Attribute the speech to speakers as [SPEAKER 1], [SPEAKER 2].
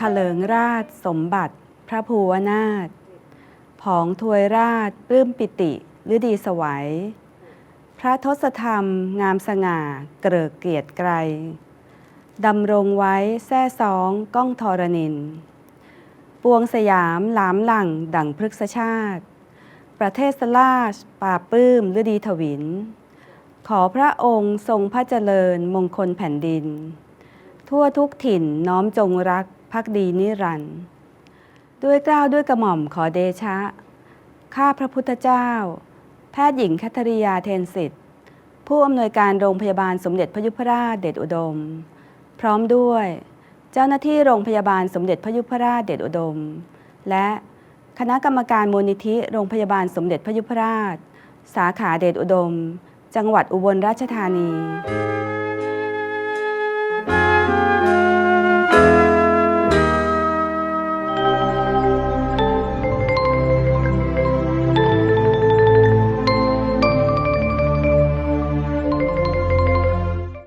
[SPEAKER 1] ถลิงราชสมบัติ พระภูวนาถผองทวยราชปลื้มปิติฤดีสวัย พระทศธรรม งามสง่า เกริกเกียรติไกรดำรงไว้แท่ซองก้องทรนิน ปวงสยามหลามหลังดั่งพฤกษชาติ ประเทศสลาชป่าปลื้มฤดีถวิน ขอพระองค์ทรงพระเจริญมงคลแผ่นดิน ทั่วทุกถิ่นน้อมจงรัก ภักดีนิรันดร์ด้วยเกล้าวด้วยกระหม่อมขอเดชะ ข้าพระพุทธเจ้า แพทย์หญิงแคทริยาเทนสิทธิ์ผู้อำนวยการโรงพยาบาลสมเด็จพระยุพราชเดชอุดม พร้อมด้วย เจ้าหน้าที่โรงพยาบาลสมเด็จพระยุพราชเดชอุดม และคณะกรรมการมูลนิธิโรงพยาบาลสมเด็จพระยุพราช สาขาเดชอุดม จังหวัดอุบลราชธานี